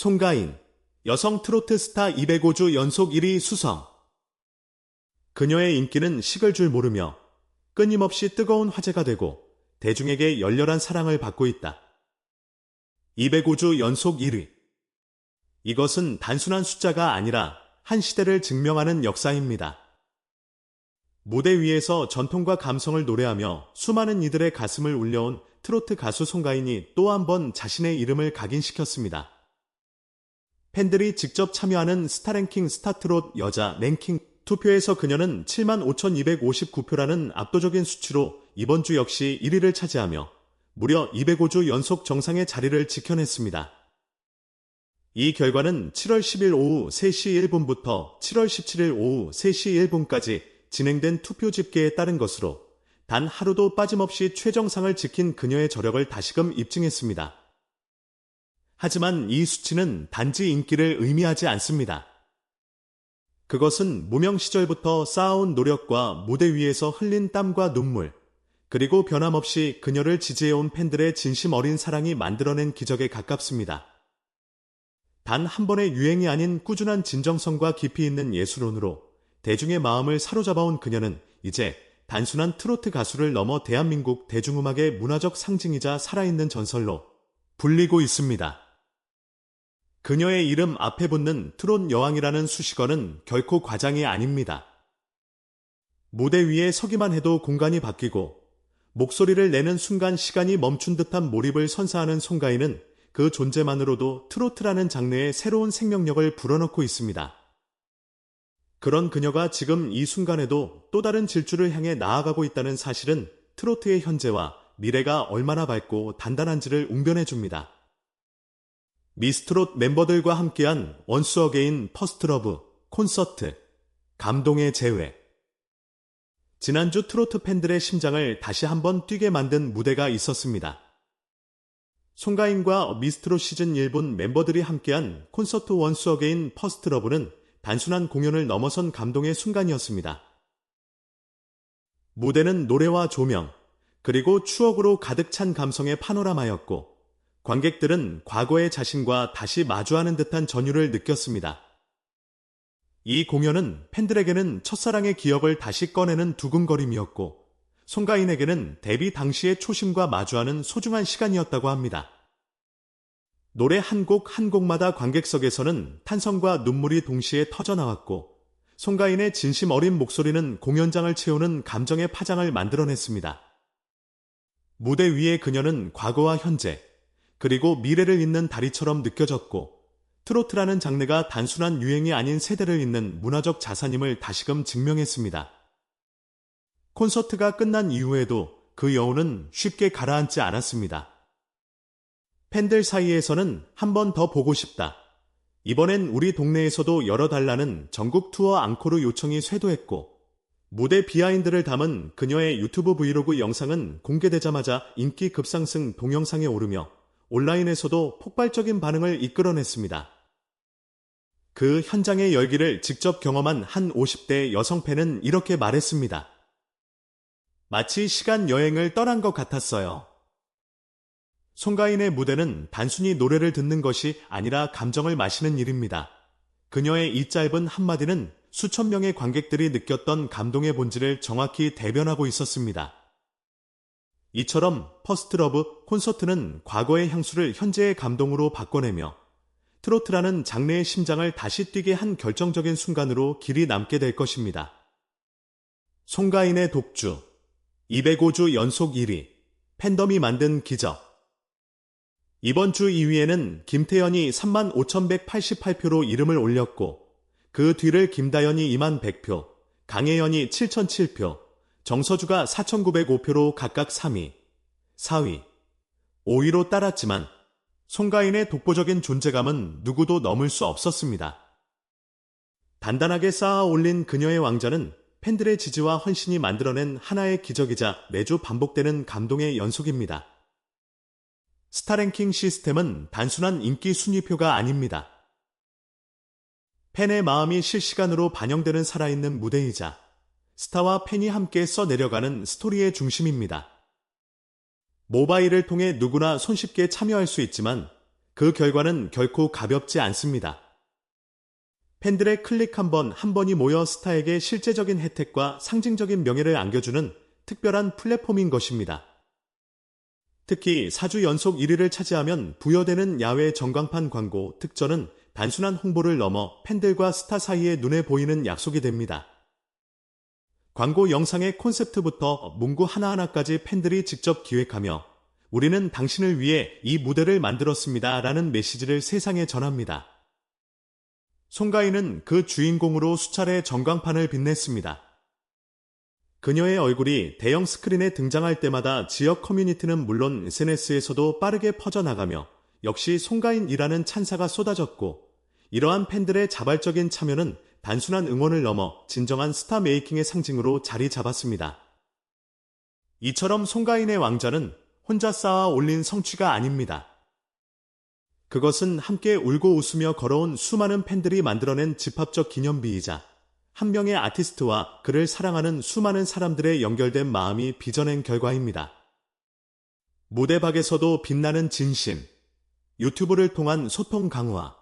송가인, 여성 트로트 스타 205주 연속 1위 수성. 그녀의 인기는 식을 줄 모르며 끊임없이 뜨거운 화제가 되고 대중에게 열렬한 사랑을 받고 있다. 205주 연속 1위. 이것은 단순한 숫자가 아니라 한 시대를 증명하는 역사입니다. 무대 위에서 전통과 감성을 노래하며 수많은 이들의 가슴을 울려온 트로트 가수 송가인이 또 한 번 자신의 이름을 각인시켰습니다. 팬들이 직접 참여하는 스타랭킹 스타트롯 여자 랭킹 투표에서 그녀는 75,259표라는 압도적인 수치로 이번 주 역시 1위를 차지하며 무려 205주 연속 정상의 자리를 지켜냈습니다. 이 결과는 7월 10일 오후 3시 1분부터 7월 17일 오후 3시 1분까지 진행된 투표 집계에 따른 것으로 단 하루도 빠짐없이 최정상을 지킨 그녀의 저력을 다시금 입증했습니다. 하지만 이 수치는 단지 인기를 의미하지 않습니다. 그것은 무명 시절부터 쌓아온 노력과 무대 위에서 흘린 땀과 눈물, 그리고 변함없이 그녀를 지지해온 팬들의 진심 어린 사랑이 만들어낸 기적에 가깝습니다. 단 한 번의 유행이 아닌 꾸준한 진정성과 깊이 있는 예술론으로 대중의 마음을 사로잡아온 그녀는 이제 단순한 트로트 가수를 넘어 대한민국 대중음악의 문화적 상징이자 살아있는 전설로 불리고 있습니다. 그녀의 이름 앞에 붙는 트롯 여왕이라는 수식어는 결코 과장이 아닙니다. 무대 위에 서기만 해도 공간이 바뀌고 목소리를 내는 순간 시간이 멈춘 듯한 몰입을 선사하는 송가인은 그 존재만으로도 트로트라는 장르에 새로운 생명력을 불어넣고 있습니다. 그런 그녀가 지금 이 순간에도 또 다른 질주를 향해 나아가고 있다는 사실은 트로트의 현재와 미래가 얼마나 밝고 단단한지를 웅변해 줍니다. 미스트롯 멤버들과 함께한 원스 어게인 퍼스트 러브 콘서트 감동의 재회 지난주 트로트 팬들의 심장을 다시 한번 뛰게 만든 무대가 있었습니다. 송가인과 미스트롯 시즌 1분 멤버들이 함께한 콘서트 원스 어게인 퍼스트 러브는 단순한 공연을 넘어선 감동의 순간이었습니다. 무대는 노래와 조명, 그리고 추억으로 가득 찬 감성의 파노라마였고, 관객들은 과거의 자신과 다시 마주하는 듯한 전율을 느꼈습니다. 이 공연은 팬들에게는 첫사랑의 기억을 다시 꺼내는 두근거림이었고, 송가인에게는 데뷔 당시의 초심과 마주하는 소중한 시간이었다고 합니다. 노래 한 곡 한 곡마다 관객석에서는 탄성과 눈물이 동시에 터져나왔고, 송가인의 진심 어린 목소리는 공연장을 채우는 감정의 파장을 만들어냈습니다. 무대 위에 그녀는 과거와 현재, 그리고 미래를 잇는 다리처럼 느껴졌고, 트로트라는 장르가 단순한 유행이 아닌 세대를 잇는 문화적 자산임을 다시금 증명했습니다. 콘서트가 끝난 이후에도 그 여운은 쉽게 가라앉지 않았습니다. 팬들 사이에서는 한 번 더 보고 싶다. 이번엔 우리 동네에서도 열어달라는 전국 투어 앙코르 요청이 쇄도했고, 무대 비하인드를 담은 그녀의 유튜브 브이로그 영상은 공개되자마자 인기 급상승 동영상에 오르며 온라인에서도 폭발적인 반응을 이끌어냈습니다. 그 현장의 열기를 직접 경험한 한 50대 여성 팬은 이렇게 말했습니다. 마치 시간 여행을 떠난 것 같았어요. 송가인의 무대는 단순히 노래를 듣는 것이 아니라 감정을 마시는 일입니다. 그녀의 이 짧은 한마디는 수천 명의 관객들이 느꼈던 감동의 본질을 정확히 대변하고 있었습니다. 이처럼 퍼스트 러브 콘서트는 과거의 향수를 현재의 감동으로 바꿔내며 트로트라는 장르의 심장을 다시 뛰게 한 결정적인 순간으로 길이 남게 될 것입니다. 송가인의 독주 205주 연속 1위 팬덤이 만든 기적 이번 주 2위에는 김태연이 35,188표로 이름을 올렸고 그 뒤를 김다연이 2만 100표, 강혜연이 7,007표, 정서주가 4,905표로 각각 3위, 4위, 5위로 따랐지만 송가인의 독보적인 존재감은 누구도 넘을 수 없었습니다. 단단하게 쌓아 올린 그녀의 왕자는 팬들의 지지와 헌신이 만들어낸 하나의 기적이자 매주 반복되는 감동의 연속입니다. 스타랭킹 시스템은 단순한 인기 순위표가 아닙니다. 팬의 마음이 실시간으로 반영되는 살아있는 무대이자 스타와 팬이 함께 써내려가는 스토리의 중심입니다. 모바일을 통해 누구나 손쉽게 참여할 수 있지만 그 결과는 결코 가볍지 않습니다. 팬들의 클릭 한 번, 한 번이 모여 스타에게 실제적인 혜택과 상징적인 명예를 안겨주는 특별한 플랫폼인 것입니다. 특히 4주 연속 1위를 차지하면 부여되는 야외 전광판 광고 특전은 단순한 홍보를 넘어 팬들과 스타 사이에 눈에 보이는 약속이 됩니다. 광고 영상의 콘셉트부터 문구 하나하나까지 팬들이 직접 기획하며 우리는 당신을 위해 이 무대를 만들었습니다. 라는 메시지를 세상에 전합니다. 송가인은 그 주인공으로 수차례 전광판을 빛냈습니다. 그녀의 얼굴이 대형 스크린에 등장할 때마다 지역 커뮤니티는 물론 SNS에서도 빠르게 퍼져나가며 역시 송가인이라는 찬사가 쏟아졌고 이러한 팬들의 자발적인 참여는 단순한 응원을 넘어 진정한 스타 메이킹의 상징으로 자리 잡았습니다. 이처럼 송가인의 왕자는 혼자 쌓아 올린 성취가 아닙니다. 그것은 함께 울고 웃으며 걸어온 수많은 팬들이 만들어낸 집합적 기념비이자 한 명의 아티스트와 그를 사랑하는 수많은 사람들의 연결된 마음이 빚어낸 결과입니다. 무대박에서도 빛나는 진심, 유튜브를 통한 소통 강화.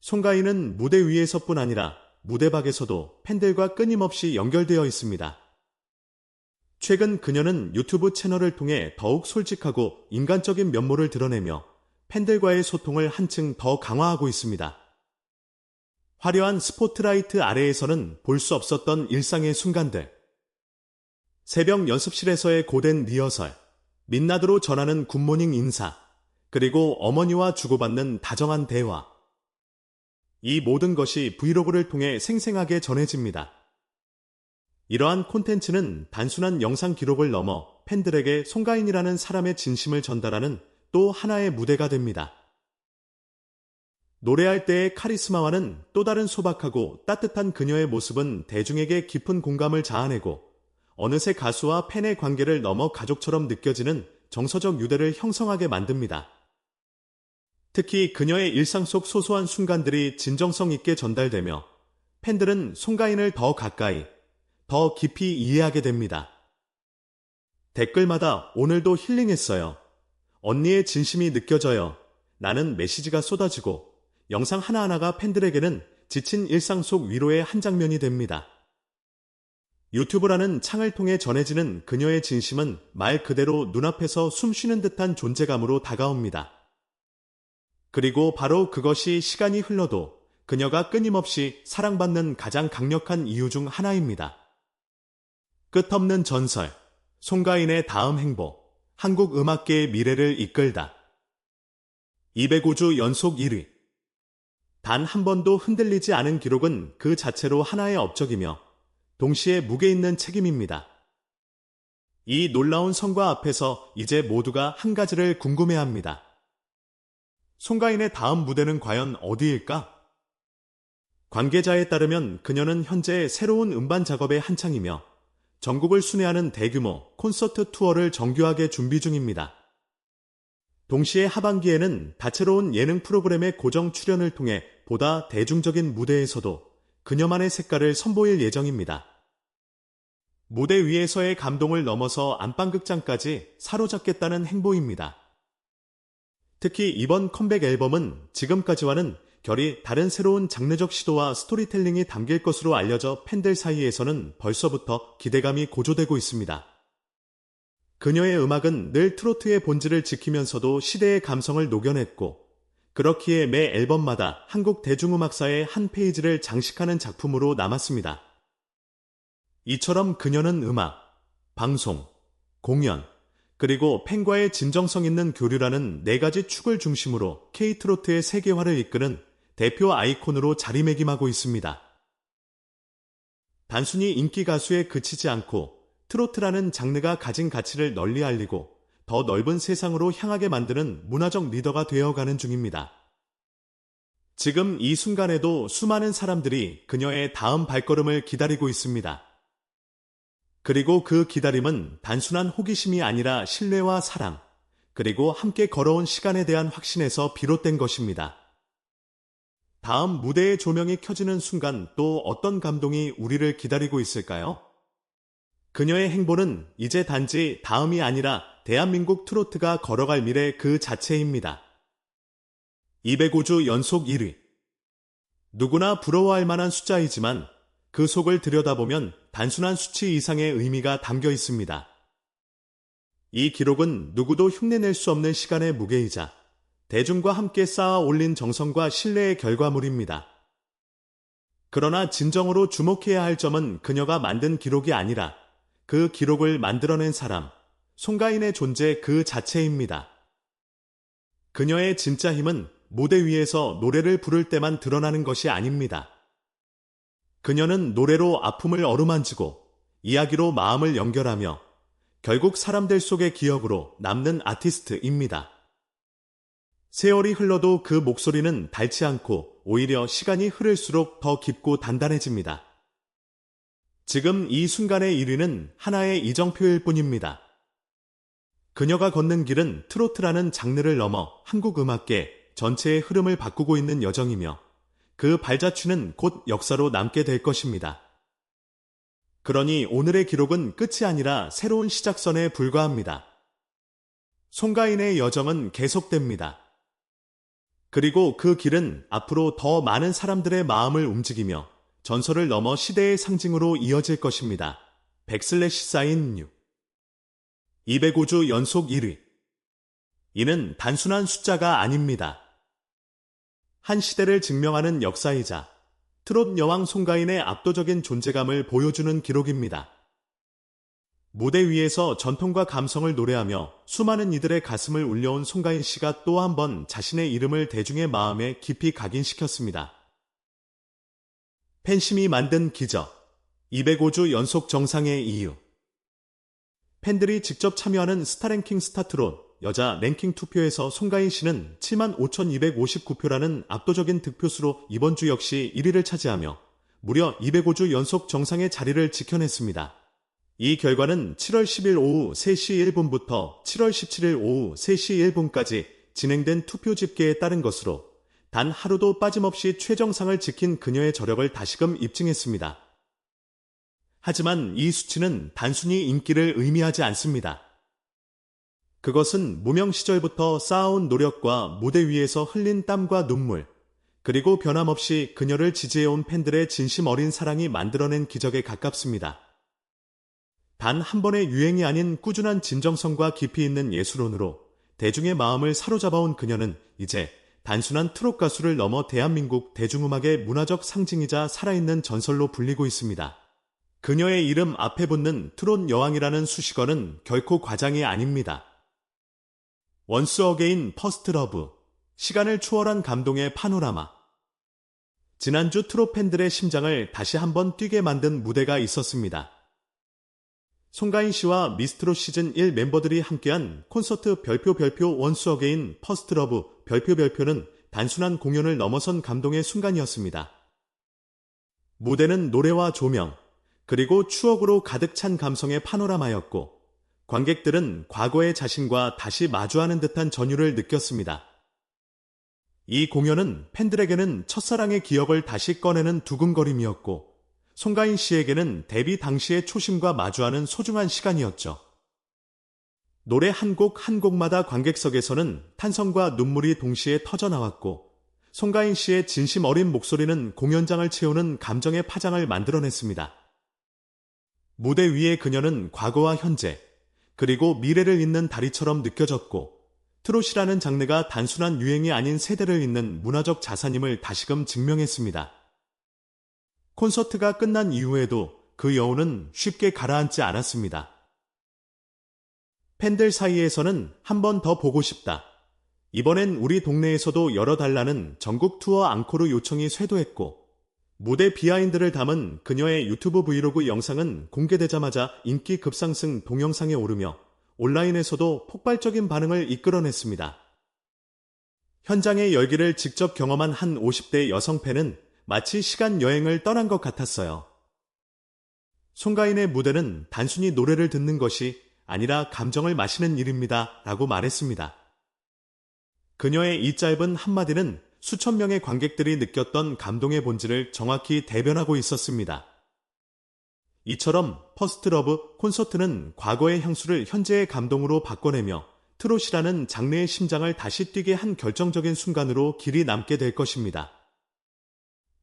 송가인은 무대 위에서뿐 아니라 무대박에서도 팬들과 끊임없이 연결되어 있습니다. 최근 그녀는 유튜브 채널을 통해 더욱 솔직하고 인간적인 면모를 드러내며 팬들과의 소통을 한층 더 강화하고 있습니다. 화려한 스포트라이트 아래에서는 볼 수 없었던 일상의 순간들. 새벽 연습실에서의 고된 리허설, 민낯으로 전하는 굿모닝 인사, 그리고 어머니와 주고받는 다정한 대화. 이 모든 것이 브이로그를 통해 생생하게 전해집니다. 이러한 콘텐츠는 단순한 영상 기록을 넘어 팬들에게 송가인이라는 사람의 진심을 전달하는 또 하나의 무대가 됩니다. 노래할 때의 카리스마와는 또 다른 소박하고 따뜻한 그녀의 모습은 대중에게 깊은 공감을 자아내고 어느새 가수와 팬의 관계를 넘어 가족처럼 느껴지는 정서적 유대를 형성하게 만듭니다. 특히 그녀의 일상 속 소소한 순간들이 진정성 있게 전달되며 팬들은 송가인을 더 가까이, 더 깊이 이해하게 됩니다. 댓글마다 오늘도 힐링했어요. 언니의 진심이 느껴져요. 나는 메시지가 쏟아지고 영상 하나하나가 팬들에게는 지친 일상 속 위로의 한 장면이 됩니다. 유튜브라는 창을 통해 전해지는 그녀의 진심은 말 그대로 눈앞에서 숨 쉬는 듯한 존재감으로 다가옵니다. 그리고 바로 그것이 시간이 흘러도 그녀가 끊임없이 사랑받는 가장 강력한 이유 중 하나입니다. 끝없는 전설, 송가인의 다음 행보, 한국 음악계의 미래를 이끌다. 205주 연속 1위. 단 한 번도 흔들리지 않은 기록은 그 자체로 하나의 업적이며 동시에 무게 있는 책임입니다. 이 놀라운 성과 앞에서 이제 모두가 한 가지를 궁금해합니다. 송가인의 다음 무대는 과연 어디일까? 관계자에 따르면 그녀는 현재 새로운 음반 작업에 한창이며 전국을 순회하는 대규모 콘서트 투어를 정교하게 준비 중입니다. 동시에 하반기에는 다채로운 예능 프로그램의 고정 출연을 통해 보다 대중적인 무대에서도 그녀만의 색깔을 선보일 예정입니다. 무대 위에서의 감동을 넘어서 안방극장까지 사로잡겠다는 행보입니다. 특히 이번 컴백 앨범은 지금까지와는 결이 다른 새로운 장르적 시도와 스토리텔링이 담길 것으로 알려져 팬들 사이에서는 벌써부터 기대감이 고조되고 있습니다. 그녀의 음악은 늘 트로트의 본질을 지키면서도 시대의 감성을 녹여냈고, 그렇기에 매 앨범마다 한국 대중음악사의 한 페이지를 장식하는 작품으로 남았습니다. 이처럼 그녀는 음악, 방송, 공연, 그리고 팬과의 진정성 있는 교류라는 네 가지 축을 중심으로 K트로트의 세계화를 이끄는 대표 아이콘으로 자리매김하고 있습니다. 단순히 인기 가수에 그치지 않고 트로트라는 장르가 가진 가치를 널리 알리고 더 넓은 세상으로 향하게 만드는 문화적 리더가 되어가는 중입니다. 지금 이 순간에도 수많은 사람들이 그녀의 다음 발걸음을 기다리고 있습니다. 그리고 그 기다림은 단순한 호기심이 아니라 신뢰와 사랑, 그리고 함께 걸어온 시간에 대한 확신에서 비롯된 것입니다. 다음 무대의 조명이 켜지는 순간 또 어떤 감동이 우리를 기다리고 있을까요? 그녀의 행보는 이제 단지 다음이 아니라 대한민국 트로트가 걸어갈 미래 그 자체입니다. 205주 연속 1위. 누구나 부러워할 만한 숫자이지만 그 속을 들여다보면 단순한 수치 이상의 의미가 담겨 있습니다. 이 기록은 누구도 흉내낼 수 없는 시간의 무게이자 대중과 함께 쌓아 올린 정성과 신뢰의 결과물입니다. 그러나 진정으로 주목해야 할 점은 그녀가 만든 기록이 아니라 그 기록을 만들어낸 사람, 송가인의 존재 그 자체입니다. 그녀의 진짜 힘은 무대 위에서 노래를 부를 때만 드러나는 것이 아닙니다. 그녀는 노래로 아픔을 어루만지고 이야기로 마음을 연결하며 결국 사람들 속의 기억으로 남는 아티스트입니다. 세월이 흘러도 그 목소리는 닳지 않고 오히려 시간이 흐를수록 더 깊고 단단해집니다. 지금 이 순간의 1위는 하나의 이정표일 뿐입니다. 그녀가 걷는 길은 트로트라는 장르를 넘어 한국 음악계 전체의 흐름을 바꾸고 있는 여정이며 그 발자취는 곧 역사로 남게 될 것입니다. 그러니 오늘의 기록은 끝이 아니라 새로운 시작선에 불과합니다. 송가인의 여정은 계속됩니다. 그리고 그 길은 앞으로 더 많은 사람들의 마음을 움직이며 전설을 넘어 시대의 상징으로 이어질 것입니다. 백슬래시 사인 뉴 205주 연속 1위 이는 단순한 숫자가 아닙니다. 한 시대를 증명하는 역사이자 트롯 여왕 송가인의 압도적인 존재감을 보여주는 기록입니다. 무대 위에서 전통과 감성을 노래하며 수많은 이들의 가슴을 울려온 송가인 씨가 또 한 번 자신의 이름을 대중의 마음에 깊이 각인시켰습니다. 팬심이 만든 기적 205주 연속 정상의 이유 팬들이 직접 참여하는 스타랭킹 스타트롯 여자 랭킹 투표에서 송가인 씨는 75,259표라는 압도적인 득표수로 이번 주 역시 1위를 차지하며 무려 205주 연속 정상의 자리를 지켜냈습니다. 이 결과는 7월 10일 오후 3시 1분부터 7월 17일 오후 3시 1분까지 진행된 투표 집계에 따른 것으로 단 하루도 빠짐없이 최정상을 지킨 그녀의 저력을 다시금 입증했습니다. 하지만 이 수치는 단순히 인기를 의미하지 않습니다. 그것은 무명 시절부터 쌓아온 노력과 무대 위에서 흘린 땀과 눈물, 그리고 변함없이 그녀를 지지해온 팬들의 진심 어린 사랑이 만들어낸 기적에 가깝습니다. 단 한 번의 유행이 아닌 꾸준한 진정성과 깊이 있는 예술론으로 대중의 마음을 사로잡아온 그녀는 이제 단순한 트롯 가수를 넘어 대한민국 대중음악의 문화적 상징이자 살아있는 전설로 불리고 있습니다. 그녀의 이름 앞에 붙는 트롯 여왕이라는 수식어는 결코 과장이 아닙니다. 원스 어게인 퍼스트 러브, 시간을 초월한 감동의 파노라마. 지난주 트롯 팬들의 심장을 다시 한번 뛰게 만든 무대가 있었습니다. 송가인 씨와 미스트롯 시즌 1 멤버들이 함께한 콘서트 별표 별표 원스 어게인 퍼스트 러브 별표 별표는 단순한 공연을 넘어선 감동의 순간이었습니다. 무대는 노래와 조명, 그리고 추억으로 가득 찬 감성의 파노라마였고, 관객들은 과거의 자신과 다시 마주하는 듯한 전율을 느꼈습니다. 이 공연은 팬들에게는 첫사랑의 기억을 다시 꺼내는 두근거림이었고, 송가인 씨에게는 데뷔 당시의 초심과 마주하는 소중한 시간이었죠. 노래 한 곡 한 곡마다 관객석에서는 탄성과 눈물이 동시에 터져나왔고, 송가인 씨의 진심 어린 목소리는 공연장을 채우는 감정의 파장을 만들어냈습니다. 무대 위에 그녀는 과거와 현재, 그리고 미래를 잇는 다리처럼 느껴졌고 트롯이라는 장르가 단순한 유행이 아닌 세대를 잇는 문화적 자산임을 다시금 증명했습니다. 콘서트가 끝난 이후에도 그 여운은 쉽게 가라앉지 않았습니다. 팬들 사이에서는 한 번 더 보고 싶다. 이번엔 우리 동네에서도 열어달라는 전국 투어 앙코르 요청이 쇄도했고 무대 비하인드를 담은 그녀의 유튜브 브이로그 영상은 공개되자마자 인기 급상승 동영상에 오르며 온라인에서도 폭발적인 반응을 이끌어냈습니다. 현장의 열기를 직접 경험한 한 50대 여성 팬은 마치 시간 여행을 떠난 것 같았어요. 송가인의 무대는 단순히 노래를 듣는 것이 아니라 감정을 마시는 일입니다. 라고 말했습니다. 그녀의 이 짧은 한마디는 수천 명의 관객들이 느꼈던 감동의 본질을 정확히 대변하고 있었습니다. 이처럼 퍼스트 러브 콘서트는 과거의 향수를 현재의 감동으로 바꿔내며 트롯이라는 장르의 심장을 다시 뛰게 한 결정적인 순간으로 길이 남게 될 것입니다.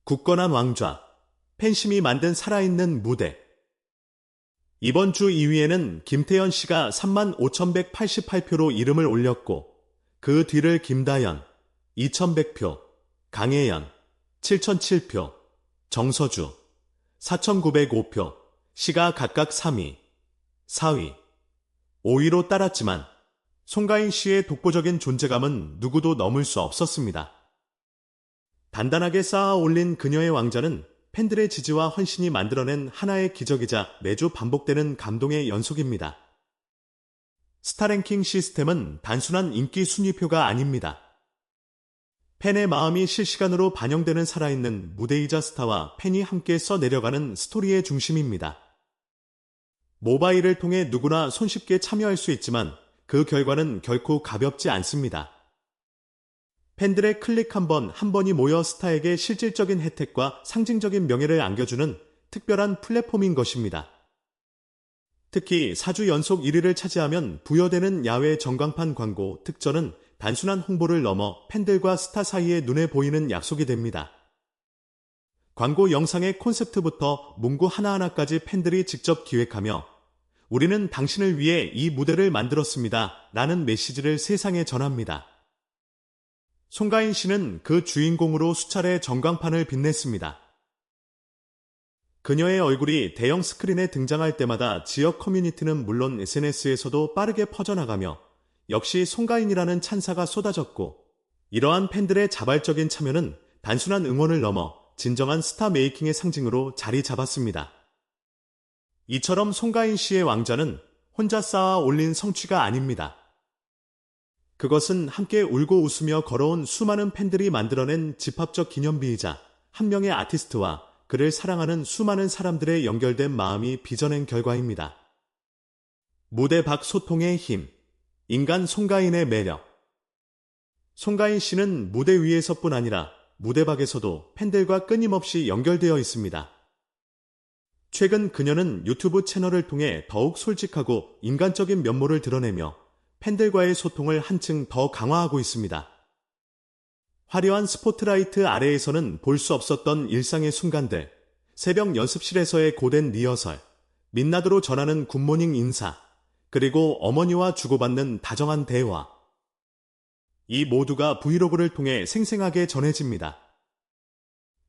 굳건한 왕좌, 팬심이 만든 살아있는 무대. 이번 주 2위에는 김태현 씨가 35,188표로 이름을 올렸고, 그 뒤를 김다연, 2,100표, 강혜연, 7,007표, 정서주, 4,905표, 씨가 각각 3위, 4위, 5위로 따랐지만 송가인 씨의 독보적인 존재감은 누구도 넘을 수 없었습니다. 단단하게 쌓아 올린 그녀의 왕자는 팬들의 지지와 헌신이 만들어낸 하나의 기적이자 매주 반복되는 감동의 연속입니다. 스타랭킹 시스템은 단순한 인기 순위표가 아닙니다. 팬의 마음이 실시간으로 반영되는 살아있는 무대이자 스타와 팬이 함께 써내려가는 스토리의 중심입니다. 모바일을 통해 누구나 손쉽게 참여할 수 있지만 그 결과는 결코 가볍지 않습니다. 팬들의 클릭 한 번, 한 번이 모여 스타에게 실질적인 혜택과 상징적인 명예를 안겨주는 특별한 플랫폼인 것입니다. 특히 4주 연속 1위를 차지하면 부여되는 야외 전광판 광고 특전은 단순한 홍보를 넘어 팬들과 스타 사이에 눈에 보이는 약속이 됩니다. 광고 영상의 콘셉트부터 문구 하나하나까지 팬들이 직접 기획하며 우리는 당신을 위해 이 무대를 만들었습니다. 라는 메시지를 세상에 전합니다. 송가인 씨는 그 주인공으로 수차례 전광판을 빛냈습니다. 그녀의 얼굴이 대형 스크린에 등장할 때마다 지역 커뮤니티는 물론 SNS에서도 빠르게 퍼져나가며 역시 송가인이라는 찬사가 쏟아졌고 이러한 팬들의 자발적인 참여는 단순한 응원을 넘어 진정한 스타 메이킹의 상징으로 자리 잡았습니다. 이처럼 송가인 씨의 왕자는 혼자 쌓아 올린 성취가 아닙니다. 그것은 함께 울고 웃으며 걸어온 수많은 팬들이 만들어낸 집합적 기념비이자 한 명의 아티스트와 그를 사랑하는 수많은 사람들의 연결된 마음이 빚어낸 결과입니다. 무대 밖 소통의 힘, 인간 송가인의 매력. 송가인 씨는 무대 위에서뿐 아니라 무대 밖에서도 팬들과 끊임없이 연결되어 있습니다. 최근 그녀는 유튜브 채널을 통해 더욱 솔직하고 인간적인 면모를 드러내며 팬들과의 소통을 한층 더 강화하고 있습니다. 화려한 스포트라이트 아래에서는 볼 수 없었던 일상의 순간들, 새벽 연습실에서의 고된 리허설, 민낯으로 전하는 굿모닝 인사, 그리고 어머니와 주고받는 다정한 대화. 이 모두가 브이로그를 통해 생생하게 전해집니다.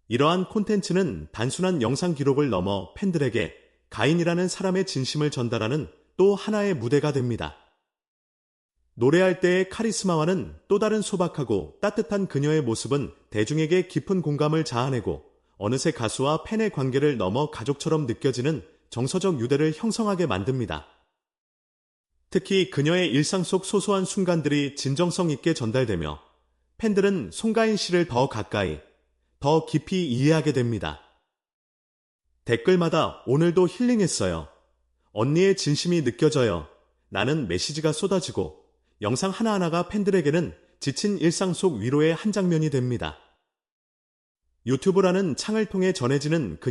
이러한 콘텐츠는 단순한 영상 기록을 넘어 팬들에게 가인이라는 사람의 진심을 전달하는 또 하나의 무대가 됩니다. 노래할 때의 카리스마와는 또 다른 소박하고 따뜻한 그녀의 모습은 대중에게 깊은 공감을 자아내고 어느새 가수와 팬의 관계를 넘어 가족처럼 느껴지는 정서적 유대를 형성하게 만듭니다. 특히 그녀의 일상 속 소소한 순간들이 진정성 있게 전달되며 팬들은 송가인 씨를 더 가까이, 더 깊이 이해하게 됩니다. 댓글마다 오늘도 힐링했어요. 언니의 진심이 느껴져요. 나는 메시지가 쏟아지고 영상 하나하나가 팬들에게는 지친 일상 속 위로의 한 장면이 됩니다. 유튜브라는 창을 통해 전해지는 그